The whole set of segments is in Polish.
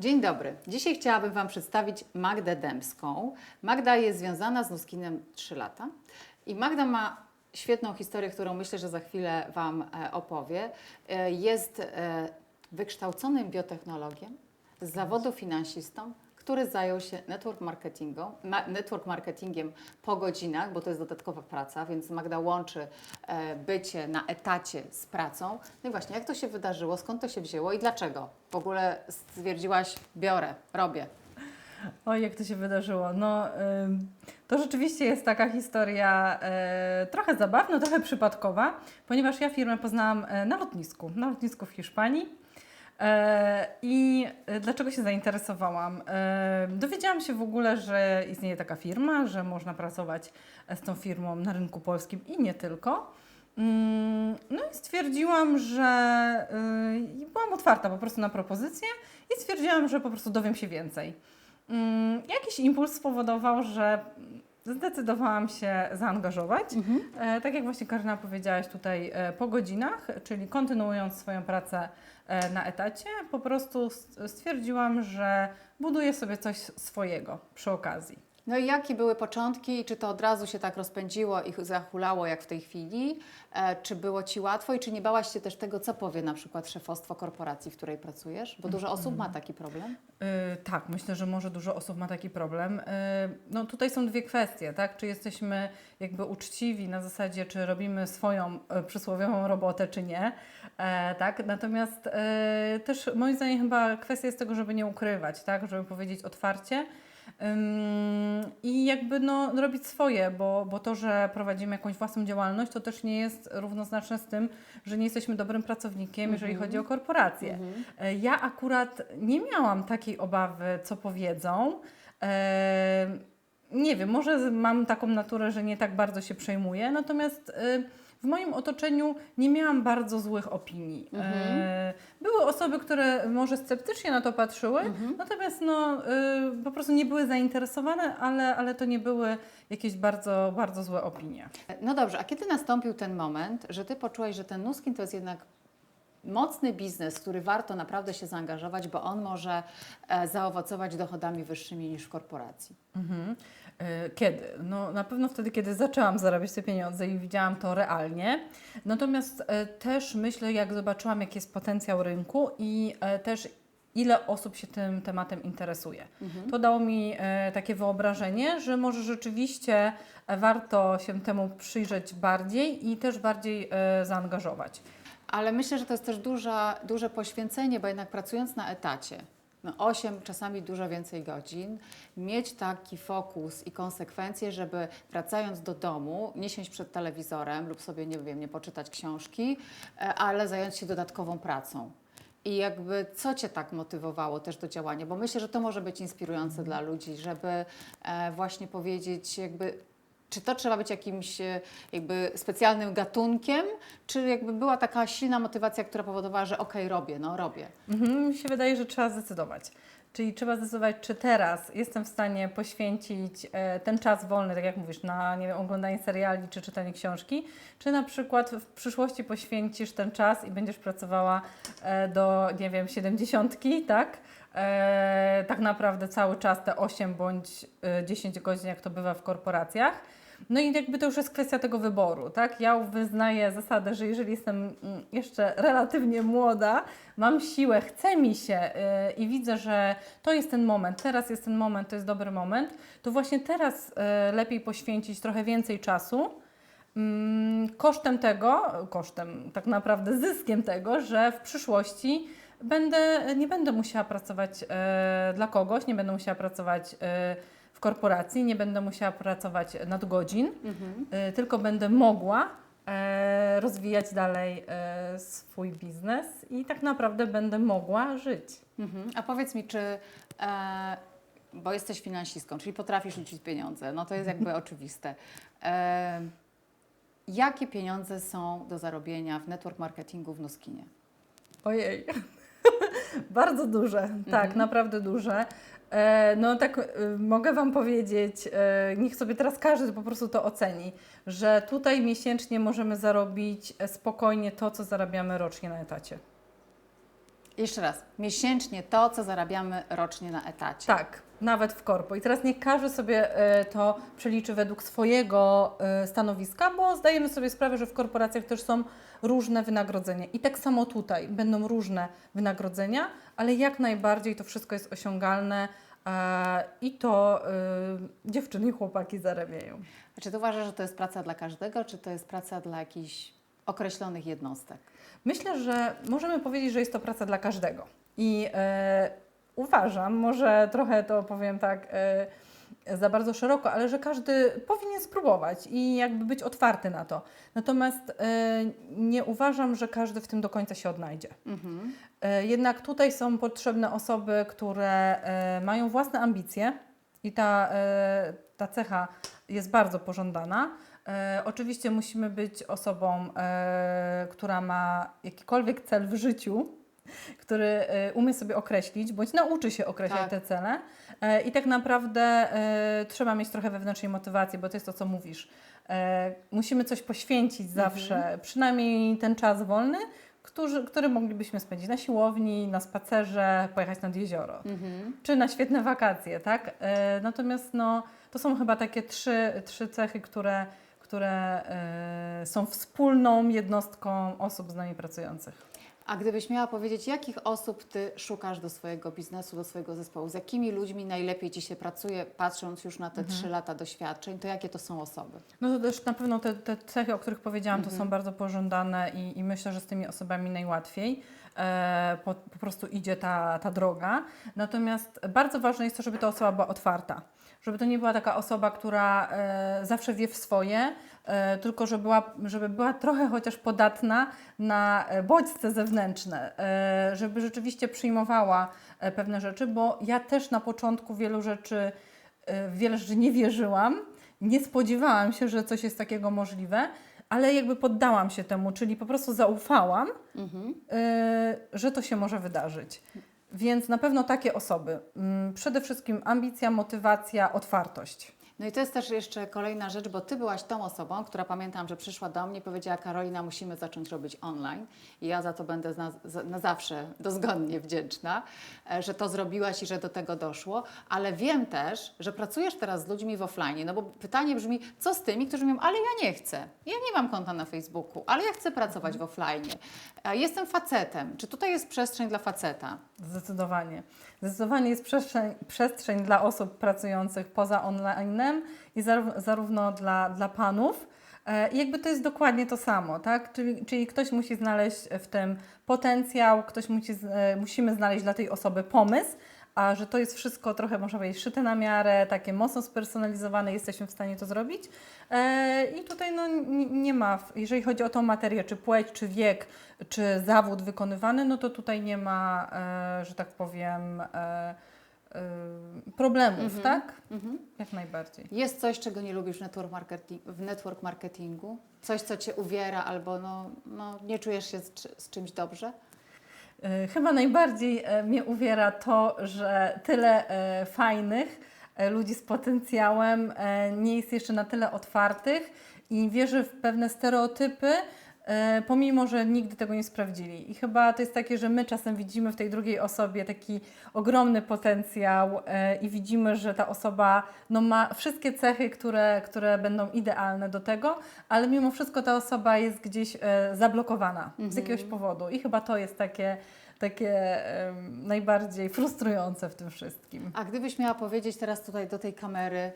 Dzień dobry. Dzisiaj chciałabym Wam przedstawić Magdę Dębską. Magda jest związana z Nuskinem 3 lata i Magda ma świetną historię, którą myślę, że za chwilę Wam e, opowie. E, Jest e, wykształconym biotechnologiem, z zawodu finansistą, który zajął się network, marketingą, ma, network marketingiem po godzinach, bo to jest dodatkowa praca, więc Magda łączy e, bycie na etacie z pracą. No i właśnie, jak to się wydarzyło, skąd to się wzięło i dlaczego w ogóle stwierdziłaś, biorę, robię? Oj, jak to się wydarzyło. No, to rzeczywiście jest taka historia e, trochę zabawna, trochę przypadkowa, ponieważ ja firmę poznałam e, na lotnisku, na lotnisku w Hiszpanii. E, I dlaczego się zainteresowałam? E, Dowiedziałam się w ogóle, że istnieje taka firma, że można pracować z tą firmą na rynku polskim i nie tylko. Mm, No i stwierdziłam, że y, byłam otwarta po prostu na propozycję i stwierdziłam, że po prostu dowiem się więcej. Mm, Jakiś impuls spowodował, że zdecydowałam się zaangażować. E, tak jak właśnie Karyna powiedziałaś tutaj e, po godzinach, czyli kontynuując swoją pracę e, na etacie, po prostu stwierdziłam, że buduję sobie coś swojego przy okazji. No i jakie były początki? Czy to od razu się tak rozpędziło i zahulało jak w tej chwili? E, czy było Ci łatwo i czy nie bałaś się też tego, co powie na przykład szefostwo korporacji, w której pracujesz? Bo dużo osób ma taki problem. Y, Tak, myślę, że może dużo osób ma taki problem. Y, No tutaj są dwie kwestie, tak? Czy jesteśmy jakby uczciwi na zasadzie, czy robimy swoją y, przysłowiową robotę, czy nie, tak? Natomiast y, też moim zdaniem chyba kwestia jest tego, żeby nie ukrywać, tak? Żeby powiedzieć otwarcie. I jakby no, robić swoje, bo, bo to, że prowadzimy jakąś własną działalność, to też nie jest równoznaczne z tym, że nie jesteśmy dobrym pracownikiem, jeżeli chodzi o korporację. E, Ja akurat nie miałam takiej obawy, co powiedzą. E, Nie wiem, może mam taką naturę, że nie tak bardzo się przejmuję, natomiast e, w moim otoczeniu nie miałam bardzo złych opinii. E, Były osoby, które może sceptycznie na to patrzyły, natomiast no, e, po prostu nie były zainteresowane, ale, ale to nie były jakieś bardzo, bardzo złe opinie. No dobrze, a kiedy nastąpił ten moment, że Ty poczułaś, że ten Nuskin to jest jednak mocny biznes, w który warto naprawdę się zaangażować, bo on może e, zaowocować dochodami wyższymi niż w korporacji? Mhm. E, Kiedy? No, na pewno wtedy, kiedy zaczęłam zarabiać te pieniądze i widziałam to realnie. Natomiast e, też myślę, jak zobaczyłam, jaki jest potencjał rynku i e, też ile osób się tym tematem interesuje. To dało mi takie wyobrażenie, że może rzeczywiście e, warto się temu przyjrzeć bardziej i też bardziej zaangażować. Ale myślę, że to jest też duża, duże poświęcenie, bo jednak pracując na etacie, no 8, czasami dużo więcej godzin, mieć taki fokus i konsekwencje, żeby wracając do domu, nie siąść przed telewizorem lub sobie, nie wiem, nie poczytać książki, e, ale zająć się dodatkową pracą. I jakby co Cię tak motywowało też do działania? Bo myślę, że to może być inspirujące dla ludzi, żeby e, właśnie powiedzieć jakby czy to trzeba być jakimś e, jakby specjalnym gatunkiem, czy jakby była taka silna motywacja, która powodowała, że okej, robię, no robię. Mhm, mi się wydaje, że trzeba zdecydować. Czyli trzeba zdecydować, czy teraz jestem w stanie poświęcić e, ten czas wolny, tak jak mówisz, na nie wiem, oglądanie seriali czy czytanie książki, czy na przykład w przyszłości poświęcisz ten czas i będziesz pracowała e, do, nie wiem, siedemdziesiątki, tak? E, tak naprawdę cały czas te 8 bądź e, 10 godzin, jak to bywa w korporacjach. No i jakby to już jest kwestia tego wyboru, tak? Ja wyznaję zasadę, że jeżeli jestem mm, jeszcze relatywnie młoda, mam siłę, chce mi się yy, i widzę, że to jest ten moment, teraz jest ten moment, to jest dobry moment, to właśnie teraz lepiej poświęcić trochę więcej czasu. Mm, kosztem tego, kosztem tak naprawdę zyskiem tego, że w przyszłości będę, nie będę musiała pracować e, dla kogoś, nie będę musiała pracować e, w korporacji, nie będę musiała pracować nadgodzin, e, tylko będę mogła e, rozwijać dalej e, swój biznes i tak naprawdę będę mogła żyć. Mhm. A powiedz mi, czy, e, bo jesteś finansistką, czyli potrafisz liczyć pieniądze, no to jest jakby oczywiste. E, jakie pieniądze są do zarobienia w network marketingu w Nuskinie? Ojej. Bardzo duże, tak, naprawdę duże. E, no tak e, mogę Wam powiedzieć, e, niech sobie teraz każdy po prostu to oceni, że tutaj miesięcznie możemy zarobić spokojnie to, co zarabiamy rocznie na etacie. Jeszcze raz, miesięcznie to, co zarabiamy rocznie na etacie. Tak, nawet w korpo. I teraz niech każdy sobie e, to przeliczy według swojego e, stanowiska, bo zdajemy sobie sprawę, że w korporacjach też są różne wynagrodzenia. I tak samo tutaj będą różne wynagrodzenia, ale jak najbardziej to wszystko jest osiągalne e, i to dziewczyny i chłopaki zarabiają. A czy ty uważasz, że to jest praca dla każdego, czy to jest praca dla jakichś określonych jednostek? Myślę, że możemy powiedzieć, że jest to praca dla każdego. I uważam, może trochę to powiem tak e, za bardzo szeroko, ale że każdy powinien spróbować i jakby być otwarty na to. Natomiast e, nie uważam, że każdy w tym do końca się odnajdzie. Mhm. E, Jednak tutaj są potrzebne osoby, które mają własne ambicje i ta, ta cecha jest bardzo pożądana. E, Oczywiście musimy być osobą, e, która ma jakikolwiek cel w życiu, który e, umie sobie określić, bądź nauczy się określać Tak. te cele. E, I tak naprawdę e, trzeba mieć trochę wewnętrznej motywacji, bo to jest to, co mówisz. Musimy coś poświęcić zawsze, przynajmniej ten czas wolny, którzy, który moglibyśmy spędzić na siłowni, na spacerze, pojechać nad jezioro, Mhm. czy na świetne wakacje, tak? Natomiast no, to są chyba takie trzy, trzy cechy, które, które są wspólną jednostką osób z nami pracujących. A gdybyś miała powiedzieć, jakich osób ty szukasz do swojego biznesu, do swojego zespołu, z jakimi ludźmi najlepiej ci się pracuje, patrząc już na te trzy lata doświadczeń, to jakie to są osoby? No to też na pewno te, te cechy, o których powiedziałam, to są bardzo pożądane i, i myślę, że z tymi osobami najłatwiej. E, po, po prostu idzie ta, ta droga. Natomiast bardzo ważne jest to, żeby ta osoba była otwarta. Żeby to nie była taka osoba, która e, zawsze wie w swoje, e, tylko żeby była, żeby była trochę chociaż podatna na bodźce zewnętrzne, e, żeby rzeczywiście przyjmowała e, pewne rzeczy, bo ja też na początku wielu rzeczy, e, wiele rzeczy nie wierzyłam, nie spodziewałam się, że coś jest takiego możliwe, ale jakby poddałam się temu, czyli po prostu zaufałam, Mhm. y, że to się może wydarzyć. Więc na pewno takie osoby. Mm, Przede wszystkim ambicja, motywacja, otwartość. No i to jest też jeszcze kolejna rzecz, bo ty byłaś tą osobą, która pamiętam, że przyszła do mnie i powiedziała: Karolina, musimy zacząć robić online. I ja za to będę na, na zawsze dozgonnie wdzięczna, e, że to zrobiłaś i że do tego doszło. Ale wiem też, że pracujesz teraz z ludźmi w offline. No bo pytanie brzmi: co z tymi, którzy mówią, ale ja nie chcę. Ja nie mam konta na Facebooku, ale ja chcę pracować w offline. E, Jestem facetem. Czy tutaj jest przestrzeń dla faceta? Zdecydowanie. Zdecydowanie jest przestrzeń, przestrzeń dla osób pracujących poza online'em i zaró- zarówno dla, dla panów. E, I jakby to jest dokładnie to samo, tak? Czyli, czyli ktoś musi znaleźć w tym potencjał, ktoś musi, e, musimy znaleźć dla tej osoby pomysł, a że to jest wszystko trochę, można powiedzieć, szyte na miarę, takie mocno spersonalizowane, jesteśmy w stanie to zrobić. E, I tutaj no, nie ma, jeżeli chodzi o tą materię, czy płeć, czy wiek, czy zawód wykonywany, no to tutaj nie ma, że tak powiem, e, problemów, tak? Mhm. Jak najbardziej. Jest coś, czego nie lubisz w network, marketing, w network marketingu? Coś, co Cię uwiera albo no, no, nie czujesz się z, z czymś dobrze? E, Chyba najbardziej e, mnie uwiera to, że tyle e, fajnych e, ludzi z potencjałem nie jest jeszcze na tyle otwartych i wierzy w pewne stereotypy, pomimo że nigdy tego nie sprawdzili. I chyba to jest takie, że my czasem widzimy w tej drugiej osobie taki ogromny potencjał e, i widzimy, że ta osoba no, ma wszystkie cechy, które, które będą idealne do tego, ale mimo wszystko ta osoba jest gdzieś e, zablokowana z jakiegoś powodu. I chyba to jest takie, takie najbardziej frustrujące w tym wszystkim. A gdybyś miała powiedzieć teraz tutaj do tej kamery, e,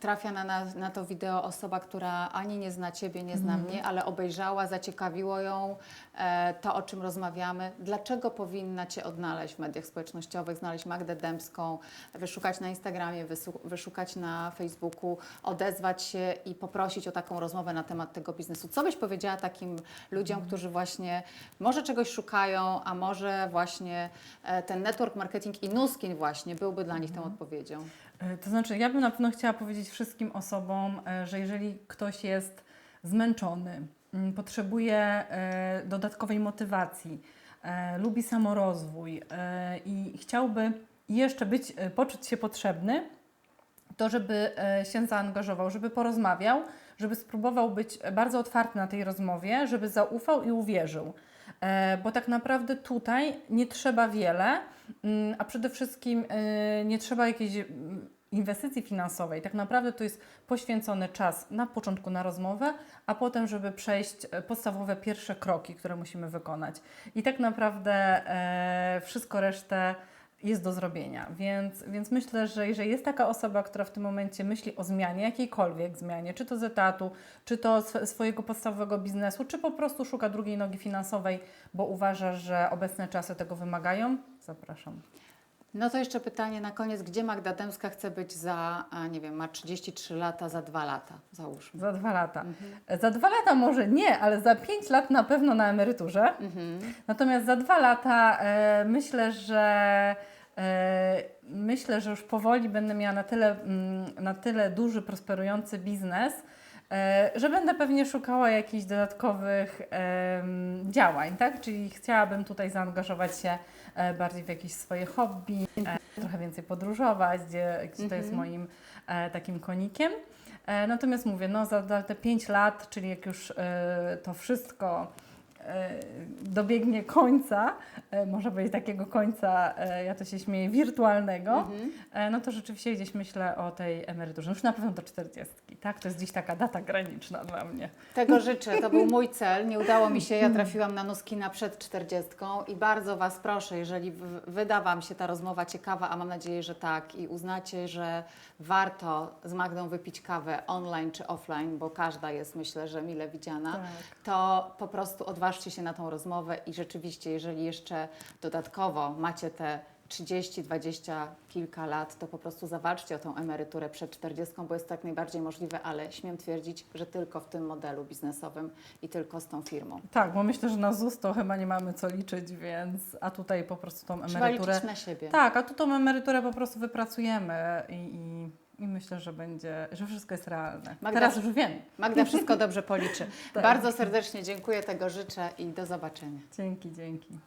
trafia na, na, na to wideo osoba, która ani nie zna Ciebie, nie zna mnie, ale obejrzała, zaciekawiło ją e, to, o czym rozmawiamy. Dlaczego powinna Cię odnaleźć w mediach społecznościowych, znaleźć Magdę Dębską, wyszukać na Instagramie, wyszukać na Facebooku, odezwać się i poprosić o taką rozmowę na temat tego biznesu? Co byś powiedziała takim ludziom, którzy właśnie może czegoś szukają, a może właśnie e, ten network marketing i Nuskin właśnie byłby dla nich tą odpowiedzią? E, To znaczy, ja bym na pewno chciała powiedzieć wszystkim osobom, e, że jeżeli ktoś jest zmęczony, mm, potrzebuje e, dodatkowej motywacji, lubi samorozwój i chciałby jeszcze być, poczuć się potrzebny, to żeby się zaangażował, żeby porozmawiał, żeby spróbował być bardzo otwarty na tej rozmowie, żeby zaufał i uwierzył. Bo tak naprawdę tutaj nie trzeba wiele, mm, a przede wszystkim nie trzeba jakiejś inwestycji finansowej. Tak naprawdę to jest poświęcony czas na początku na rozmowę, a potem, żeby przejść e, podstawowe pierwsze kroki, które musimy wykonać. I tak naprawdę e, wszystko resztę jest do zrobienia. Więc, więc myślę, że jeżeli jest taka osoba, która w tym momencie myśli o zmianie, jakiejkolwiek zmianie, czy to z etatu, czy to sw- swojego podstawowego biznesu, czy po prostu szuka drugiej nogi finansowej, bo uważa, że obecne czasy tego wymagają, zapraszam. No to jeszcze pytanie na koniec, gdzie Magda Dębska chce być za, nie wiem, ma 33 lata, za dwa lata, załóżmy. Za dwa lata. Za dwa lata może nie, ale za pięć lat na pewno na emeryturze. Natomiast za dwa lata e, myślę, że e, myślę, że już powoli będę miała na tyle, mm, na tyle duży, prosperujący biznes, e, że będę pewnie szukała jakichś dodatkowych działań, tak? Czyli chciałabym tutaj zaangażować się bardziej w jakieś swoje hobby, e, trochę więcej podróżować, gdzie, gdzie to jest moim e, takim konikiem. E, Natomiast mówię, no za, za te 5 lat, czyli jak już e, to wszystko e, dobiegnie końca, e, może być takiego końca, e, ja to się śmieję, wirtualnego, e, no to rzeczywiście gdzieś myślę o tej emeryturze. Już na pewno do 40, tak? To jest gdzieś taka data graniczna dla mnie. Tego życzę, to był mój cel. Nie udało mi się, ja trafiłam na Nuskina przed 40 i bardzo Was proszę, jeżeli wyda Wam się ta rozmowa ciekawa, a mam nadzieję, że tak i uznacie, że warto z Magdą wypić kawę online czy offline, bo każda jest myślę, że mile widziana, Tak. to po prostu odważcie się na tą rozmowę i rzeczywiście, jeżeli jeszcze dodatkowo macie te 30, 20, kilka lat, to po prostu zawalczcie o tą emeryturę przed 40, bo jest to jak najbardziej możliwe, ale śmiem twierdzić, że tylko w tym modelu biznesowym i tylko z tą firmą. Tak, bo myślę, że na ZUS to chyba nie mamy co liczyć, więc a tutaj po prostu tą Trzeba emeryturę... liczyć na siebie. Tak, a tu tą emeryturę po prostu wypracujemy i, i, i myślę, że będzie, że wszystko jest realne. Magda- Teraz już wiem. Magda wszystko dobrze policzy. Tak. Bardzo serdecznie dziękuję, tego życzę i do zobaczenia. Dzięki, dzięki.